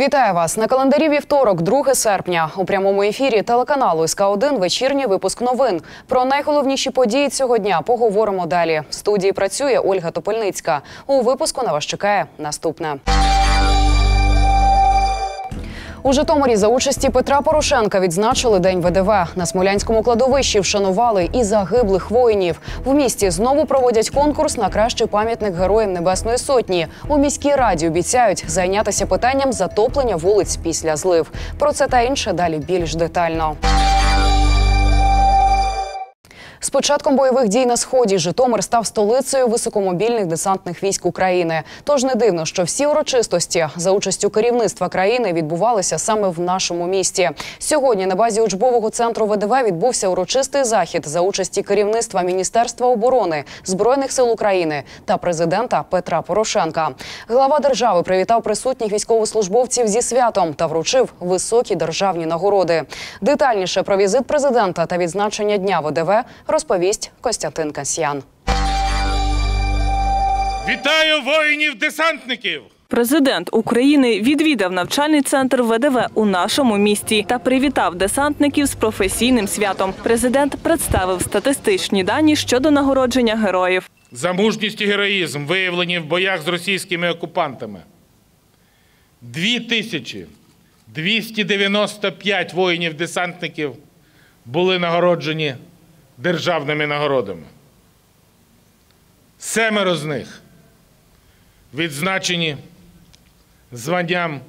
Вітаю вас на календарі вівторок, 2 серпня. У прямому ефірі телеканалу СК 1 вечірній випуск новин. Про найголовніші події цього дня поговоримо далі. В студії працює Ольга Топольницька. У випуску на вас чекає наступне. У Житомирі за участі Петра Порошенка відзначили День ВДВ. На Смолянському кладовищі вшанували і загиблих воїнів. В місті знову проводять конкурс на кращий пам'ятник Героям Небесної Сотні. У міській раді обіцяють зайнятися питанням затоплення вулиць після злив. Про це та інше далі більш детально. З початком бойових дій на сході Житомир став столицею високомобільних десантних військ України. Тож не дивно, що всі урочистості за участю керівництва країни відбувалися саме в нашому місті. Сьогодні на базі учбового центру ВДВ відбувся урочистий захід за участі керівництва Міністерства оборони збройних сил України та президента Петра Порошенка. Глава держави привітав присутніх військовослужбовців зі святом та вручив високі державні нагороди. Детальніше про візит президента та відзначення дня ВДВ розповість Костянтин Касьян. Вітаю воїнів-десантників! Президент України відвідав навчальний центр ВДВ у нашому місті та привітав десантників з професійним святом. Президент представив статистичні дані щодо нагородження героїв. За мужність і героїзм, виявлені в боях з російськими окупантами. 2295 воїнів-десантників були нагороджені державними нагородами. Семеро з них відзначені званням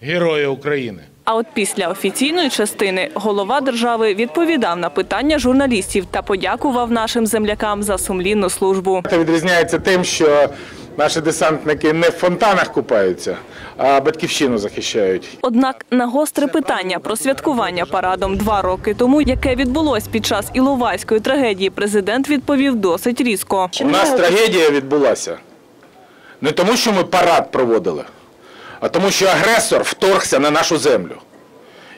Героя України. А от після офіційної частини голова держави відповідав на питання журналістів та подякував нашим землякам за сумлінну службу. Це відрізняється тим, що наші десантники не в фонтанах купаються, а батьківщину захищають. Однак на гостре питання про святкування парадом два роки тому, яке відбулось під час Іловайської трагедії, президент відповів досить різко. У нас трагедія відбулася не тому, що ми парад проводили, а тому, що агресор вторгся на нашу землю.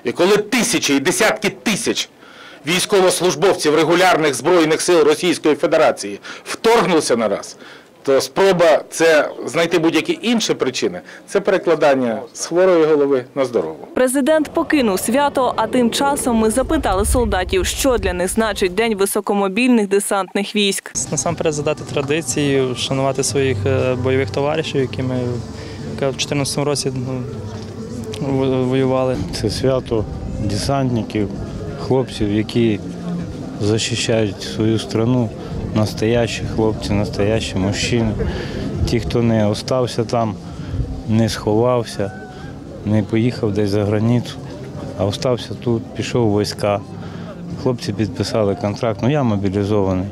І коли тисячі і десятки тисяч військовослужбовців регулярних збройних сил Російської Федерації вторгнулися на нас, то спроба це знайти будь-які інші причини це перекладання з хворої голови на здорову. Президент покинув свято, а тим часом ми запитали солдатів, що для них значить День високомобільних десантних військ. Насамперед задати традиції, вшанувати своїх е, бойових товаришів, які ми в 2014 році ну, воювали. Це свято десантників, хлопців, які захищають свою страну, настоящі хлопці, настоящі мужчини. Ті, хто не остався там, не сховався, не поїхав десь за границю, а остався тут, пішов у війська. Хлопці підписали контракт, ну я мобілізований.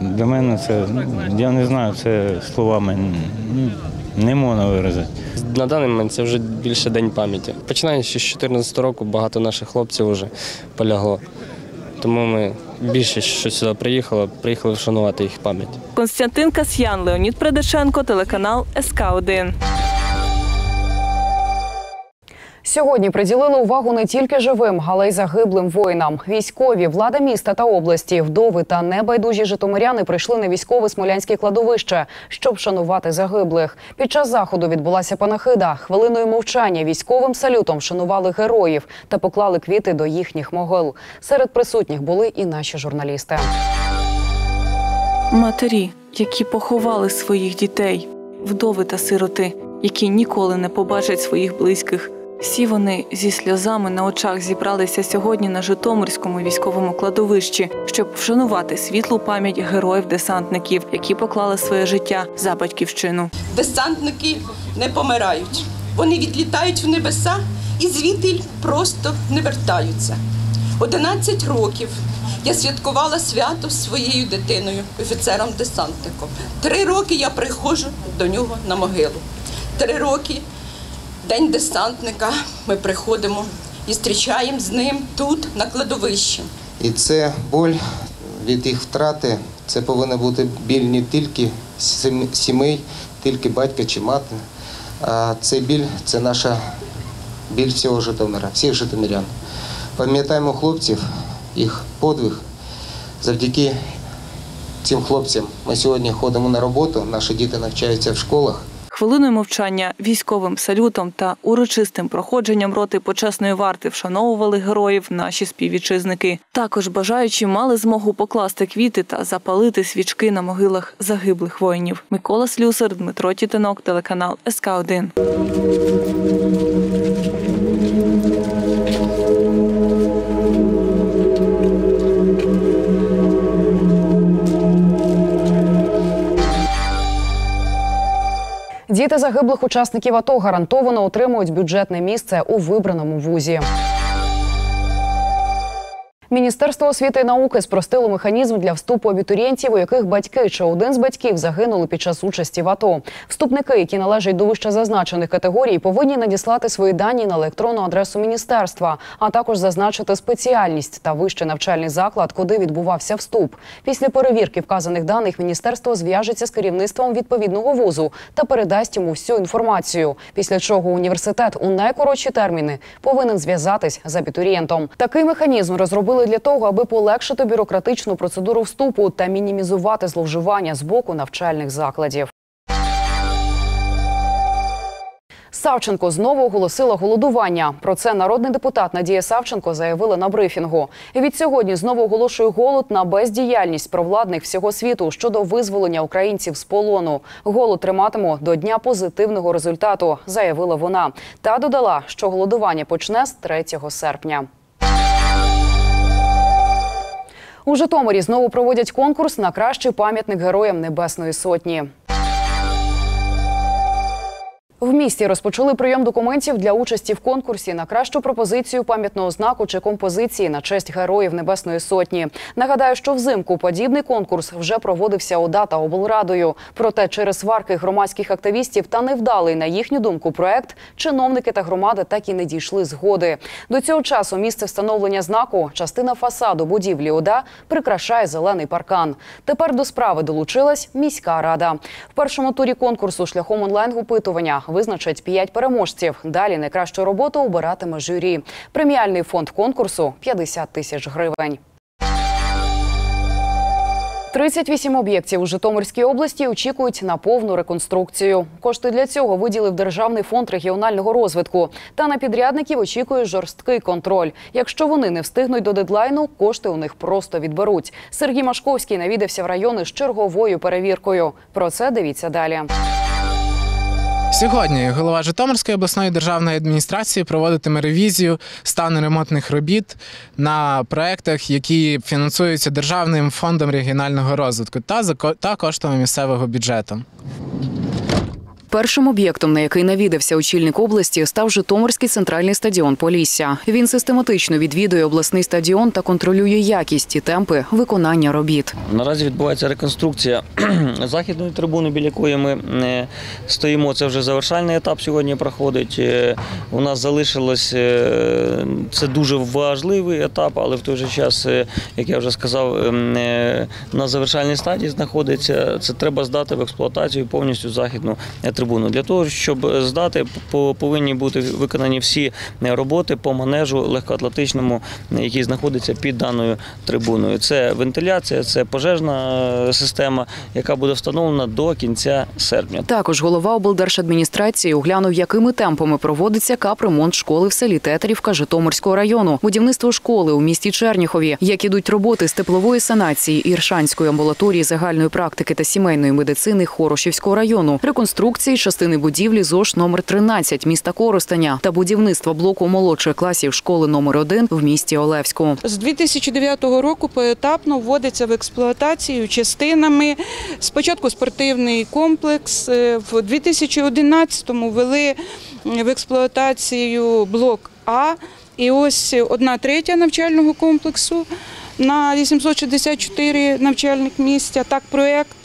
Для мене це, ну, я не знаю, це словами не можна виразити. На даний момент це вже більше день пам'яті. Починаючи з 2014 року, багато наших хлопців вже полягло. Тому ми більше, що сюди приїхали, приїхали вшанувати їх пам'ять. Константин Касьян, Леонід Предашенко, телеканал СК 1 Сьогодні приділили увагу не тільки живим, але й загиблим воїнам. Військові, влада міста та області, вдови та небайдужі житомиряни прийшли на військове смолянське кладовище, щоб вшанувати загиблих. Під час заходу відбулася панахида. Хвилиною мовчання військовим салютом вшанували героїв та поклали квіти до їхніх могил. Серед присутніх були і наші журналісти. Матері, які поховали своїх дітей, вдови та сироти, які ніколи не побачать своїх близьких. Всі вони зі сльозами на очах зібралися сьогодні на Житомирському військовому кладовищі, щоб вшанувати світлу пам'ять героїв-десантників, які поклали своє життя за батьківщину. десантники не помирають. Вони відлітають в небеса і звідти просто не вертаються. 11 років я святкувала свято своєю дитиною, офіцером-десантником. Три роки я приходжу до нього на могилу. Три роки День десантника. Ми приходимо і зустрічаємо з ним тут, на кладовищі. І це боль від їх втрати. Це повинен бути біль не тільки сімей, тільки батька чи мати. А цей біль це наша біль всього Житомира, всіх житомирян. Пам'ятаємо хлопців, їх подвиг. Завдяки цим хлопцям ми сьогодні ходимо на роботу, наші діти навчаються в школах. Хвилиною мовчання, військовим салютом та урочистим проходженням роти почесної варти вшановували героїв наші співвітчизники. Також бажаючі мали змогу покласти квіти та запалити свічки на могилах загиблих воїнів. Микола Слюсар, Дмитро Тітинок, телеканал СК 1 Діти загиблих учасників АТО гарантовано отримують бюджетне місце у вибраному вузі. Міністерство освіти і науки спростило механізм для вступу абітурієнтів, у яких батьки чи один з батьків загинули під час участі в АТО. Вступники, які належать до вище зазначених категорій, повинні надіслати свої дані на електронну адресу міністерства, а також зазначити спеціальність та вищий навчальний заклад, куди відбувався вступ. Після перевірки вказаних даних міністерство зв'яжеться з керівництвом відповідного вузу та передасть йому всю інформацію. Після чого університет у найкоротші терміни повинен зв'язатись з абітурієнтом. Такий механізм розробили для того, аби полегшити бюрократичну процедуру вступу та мінімізувати зловживання з боку навчальних закладів. Савченко знову оголосила голодування. Про це народний депутат Надія Савченко заявила на брифінгу. І від сьогодні знову оголошує голод на бездіяльність провладних всього світу щодо визволення українців з полону. Голод триматиму до дня позитивного результату, заявила вона. Та додала, що голодування почне з 3 серпня. У Житомирі знову проводять конкурс на кращий пам'ятник героям Небесної Сотні. В місті розпочали прийом документів для участі в конкурсі на кращу пропозицію пам'ятного знаку чи композиції на честь героїв Небесної Сотні. Нагадаю, що взимку подібний конкурс вже проводився ОДА та облрадою. Проте через сварки громадських активістів та невдалий, на їхню думку, проект чиновники та громади так і не дійшли згоди. До цього часу місце встановлення знаку, частина фасаду будівлі ОДА прикрашає зелений паркан. Тепер до справи долучилась міська рада. В першому турі конкурсу шляхом онлайн-опитування визначать п'ять переможців. Далі найкращу роботу обиратиме журі. Преміальний фонд конкурсу 50 тисяч гривень. 38 об'єктів у Житомирській області очікують на повну реконструкцію. Кошти для цього виділив Державний фонд регіонального розвитку. Та на підрядників очікує жорсткий контроль. Якщо вони не встигнуть до дедлайну, кошти у них просто відберуть. Сергій Машковський навідався в райони з черговою перевіркою. Про це дивіться далі. Сьогодні голова Житомирської обласної державної адміністрації проводитиме ревізію стану ремонтних робіт на проектах, які фінансуються Державним фондом регіонального розвитку та за та коштами місцевого бюджету. Першим об'єктом, на який навідався очільник області, став Житомирський центральний стадіон Полісся. Він систематично відвідує обласний стадіон та контролює якість і темпи виконання робіт. Наразі відбувається реконструкція західної трибуни, біля якої ми е, стоїмо. Це вже завершальний етап сьогодні проходить. Е, У нас залишилось е, це дуже важливий етап, але в той же час, як я вже сказав, на завершальній стадії знаходиться. Це треба здати в експлуатацію повністю західну е, трибуну. Для того, щоб здати, по- повинні бути виконані всі е, роботи по манежу легкоатлетичному, який знаходиться під даною трибуною. Це вентиляція, це пожежна е, система, яка буде встановлена до кінця серпня. Також голова облдержадміністрації оглянув, якими темпами проводиться капремонт школи в селі Тетерівка Житомирського району, будівництво школи у місті Черніхові, як ідуть роботи з теплової санації Іршанської амбулаторії загальної практики та сімейної медицини Хорошівського району, реконструкції частини будівлі ЗОШ номер 13 міста Коростеня та будівництво блоку молодших класів школи номер 1 в місті Олевську. З 2009 року поетапно вводиться в експлуатацію частинами. Спочатку спортивний комплекс, е, в 2011-му ввели в експлуатацію блок А. І ось одна третя навчального комплексу на 864 навчальних місця. Так проєкт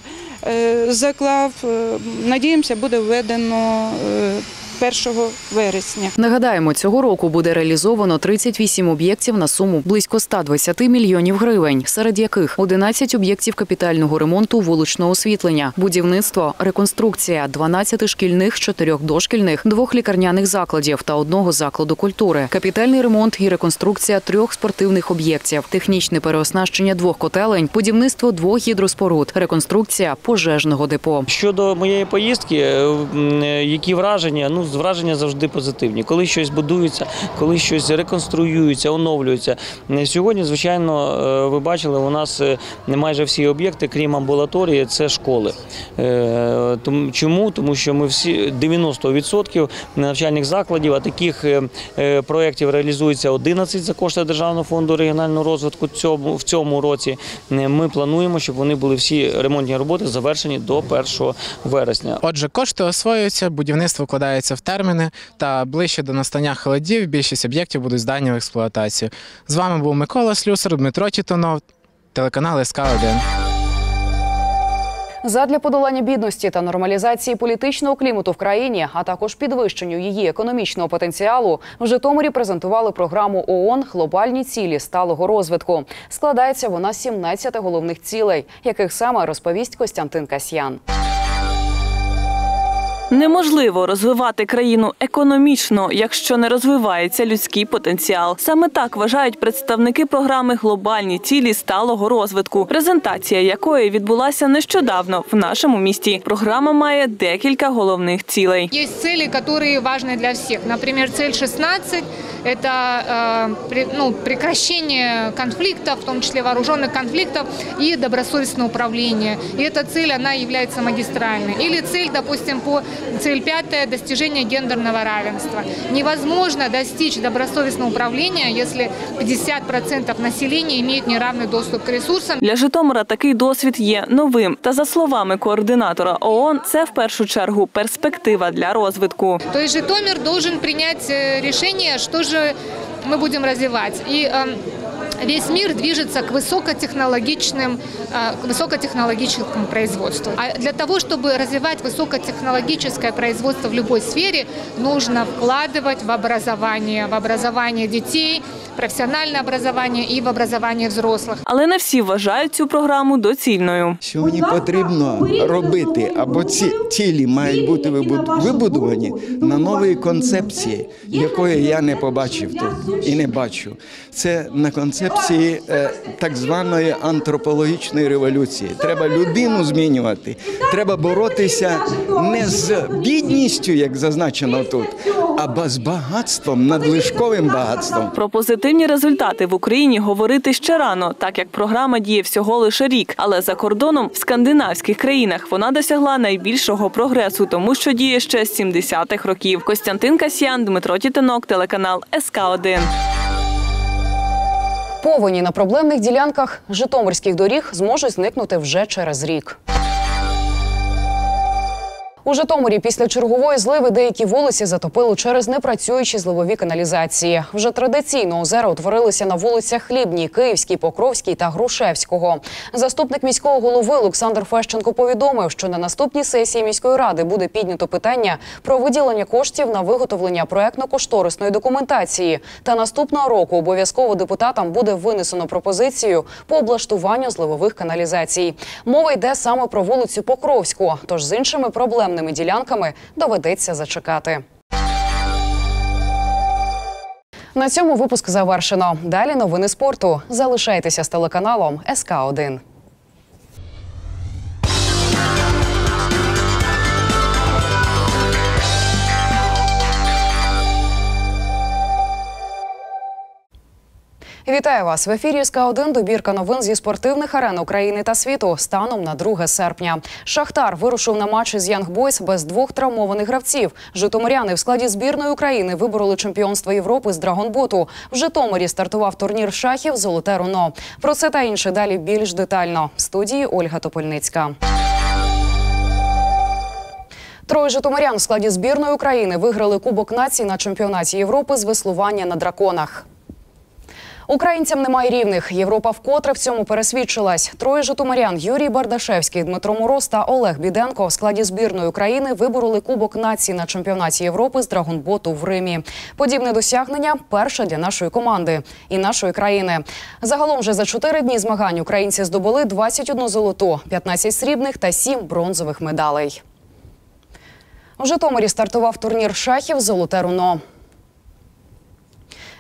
заклав. Е, Надіємося, буде введено е, 1 вересня. Нагадаємо, цього року буде реалізовано 38 об'єктів на суму близько 120 мільйонів гривень, серед яких 11 об'єктів капітального ремонту вуличного освітлення, будівництво, реконструкція 12 шкільних, 4 дошкільних, двох лікарняних закладів та одного закладу культури, капітальний ремонт і реконструкція трьох спортивних об'єктів, технічне переоснащення двох котелень, будівництво двох гідроспоруд, реконструкція пожежного депо. Щодо моєї поїздки, е, е, які враження? Ну, враження завжди позитивні. Коли щось будується, коли щось реконструюється, оновлюється. Сьогодні, звичайно, е, ви бачили, у нас е, майже всі об'єкти, крім амбулаторії, це школи. Е, Чому? Тому що ми всі 90% навчальних закладів, а таких проєктів реалізується 11 за кошти Державного фонду регіонального розвитку в цьому році. Ми плануємо, щоб вони були всі ремонтні роботи завершені до 1 вересня. Отже, кошти освоюються, будівництво вкладається в терміни, та ближче до настання холодів більшість об'єктів будуть здані в експлуатацію. З вами був Микола Слюсар, Дмитро Тітонов, телеканал СК 1 Задля подолання бідності та нормалізації політичного клімату в країні, а також підвищенню її економічного потенціалу, в Житомирі презентували програму ООН Глобальні цілі сталого розвитку. Складається вона з 17 головних цілей, яких саме розповість Костянтин Касьян. Неможливо розвивати країну економічно, якщо не розвивається людський потенціал. Саме так вважають представники програми Глобальні цілі сталого розвитку, презентація якої відбулася нещодавно в нашому місті. Програма має декілька головних цілей. Есть цели, которые важны для всех. Например, цель 16 – это э, при- ну, прекращение конфликтов, в том числе вооруженных конфликтов, и добросовестное управление. И эта цель, она является магистральной. Или цель, допустим, по цель пятая – достижение гендерного равенства. Невозможно достичь добросовестного управления, если 50% населения имеют неравный доступ к ресурсам. Для Житомира такий досвід є новим. Та за словами координатора ООН, це в першу чергу перспектива для розвитку. То есть Житомир должен принять э, решение, что же мы будем развивать. И эм, весь мир движется к высокотехнологичным, э, к высокотехнологическому производству. А для того, чтобы развивать высокотехнологическое производство в любой сфере, нужно вкладывать в образование, в образование детей, профессиональное образование и в образование взрослых. Але не всі вважають цю програму доцільною. Сьогодні потрібно робити, або ці цілі мають бути вибуд- вибудовані на новій концепції, якої я не побачив тут і не бачу. Це на концепції е, так званої антропологічної революції. Треба людину змінювати. Треба боротися не з бідністю, як зазначено тут, а з багатством, надлишковим багатством. Про позитивні результати в Україні говорити ще рано, так як програма діє всього лише рік. Але за кордоном в скандинавських країнах вона досягла найбільшого прогресу, тому що діє ще з 70-х років. Костянтин Касьян, Дмитро Тітинок, телеканал СК 1 Повені на проблемних ділянках житомирських доріг зможуть зникнути вже через рік. У Житомирі після чергової зливи деякі вулиці затопило через непрацюючі зливові каналізації. Вже традиційно озера утворилися на вулицях Хлібній, Київській, Покровській та Грушевського. Заступник міського голови Олександр Фещенко повідомив, що на наступній сесії міської ради буде піднято питання про виділення коштів на виготовлення проектно-кошторисної документації. Та наступного року обов'язково депутатам буде винесено пропозицію по облаштуванню зливових каналізацій. Мова йде саме про вулицю Покровську, тож з іншими проблемними ділянками доведеться зачекати. На цьому випуск завершено. Далі новини спорту. Залишайтеся з телеканалом СК 1 Вітаю вас в ефірі СК 1 Добірка новин зі спортивних арен України та світу станом на 2 серпня. Шахтар вирушив на матч із Янг Бойс без двох травмованих гравців. Житомиряни в складі збірної України вибороли чемпіонство Європи з Драгонботу. В Житомирі стартував турнір шахів Золоте руно. Про це та інше далі більш детально. В студії Ольга Топольницька. Троє житомирян в складі збірної України виграли Кубок націй на чемпіонаті Європи з веслування на драконах. Українцям немає рівних. Європа вкотре в цьому пересвідчилась. Троє житомирян Юрій Бардашевський, Дмитро Мороз та Олег Біденко в складі збірної України вибороли Кубок нації на чемпіонаті Європи з драгонботу в Римі. Подібне досягнення перше для нашої команди і нашої країни. Загалом же за чотири дні змагань українці здобули 21 золоту, 15 срібних та 7 бронзових медалей. У Житомирі стартував турнір шахів Золоте руно.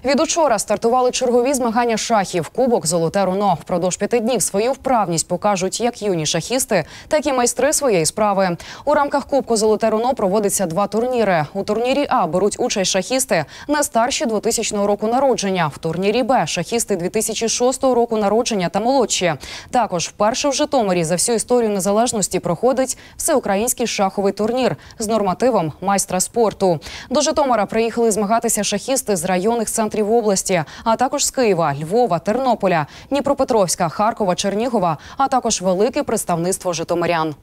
Від учора стартували чергові змагання шахів. Кубок Золоте руно. Впродовж п'яти днів свою вправність покажуть як юні шахісти, так і майстри своєї справи. У рамках Кубку Золоте руно проводиться два турніри. У турнірі А беруть участь шахісти не старші 2000 року народження. В турнірі Б шахісти 2006 року народження та молодші. Також вперше в Житомирі за всю історію незалежності проходить всеукраїнський шаховий турнір з нормативом майстра спорту. До Житомира приїхали змагатися шахісти з районних центрів області, а також з Києва, Львова, Тернополя, Дніпропетровська, Харкова, Чернігова, а також велике представництво житомирян.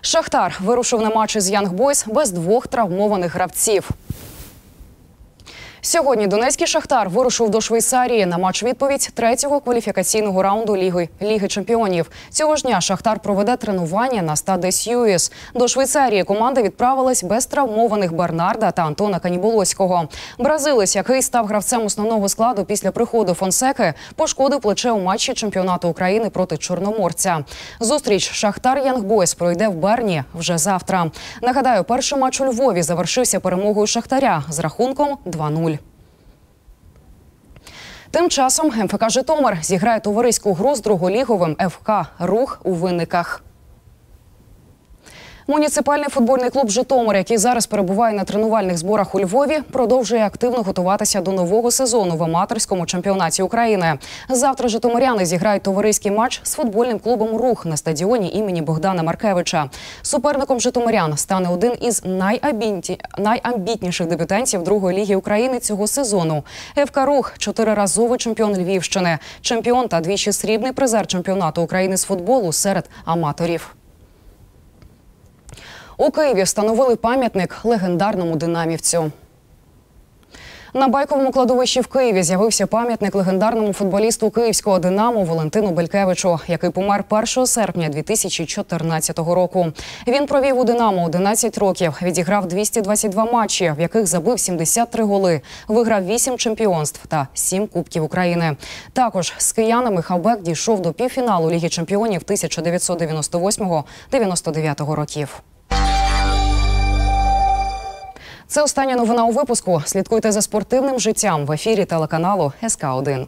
Шахтар вирушив на матчі з Янг Бойс без двох травмованих гравців. Сьогодні Донецький Шахтар вирушив до Швейцарії на матч відповідь третього кваліфікаційного раунду Ліги Ліги Чемпіонів. Цього ж дня Шахтар проведе тренування на стаді Сьюіс. До Швейцарії команда відправилась без травмованих Бернарда та Антона Каніболоського. Бразилець, який став гравцем основного складу після приходу Фонсеки, пошкодив плече у матчі чемпіонату України проти Чорноморця. Зустріч Шахтар Янгбойс пройде в Берні вже завтра. Нагадаю, перший матч у Львові завершився перемогою Шахтаря з рахунком 2-0. Тим часом МФК Житомир зіграє товариську гру з друголіговим ФК Рух у винниках. Муніципальний футбольний клуб Житомир, який зараз перебуває на тренувальних зборах у Львові, продовжує активно готуватися до нового сезону в аматорському чемпіонаті України. Завтра житомиряни зіграють товариський матч з футбольним клубом Рух на стадіоні імені Богдана Маркевича. Суперником житомирян стане один із найамбітні... найамбітніших дебютантів другої ліги України цього сезону. ФК Рух чотириразовий чемпіон Львівщини, чемпіон та двічі срібний призер чемпіонату України з футболу серед аматорів. У Києві встановили пам'ятник легендарному динамівцю. На байковому кладовищі в Києві з'явився пам'ятник легендарному футболісту київського Динамо Валентину Белькевичу, який помер 1 серпня 2014 року. Він провів у Динамо 11 років, відіграв 222 матчі, в яких забив 73 голи, виграв 8 чемпіонств та 7 кубків України. Також з киянами Хабек дійшов до півфіналу Ліги чемпіонів 1998-99 років. Це остання новина у випуску. Слідкуйте за спортивним життям в ефірі телеканалу СК 1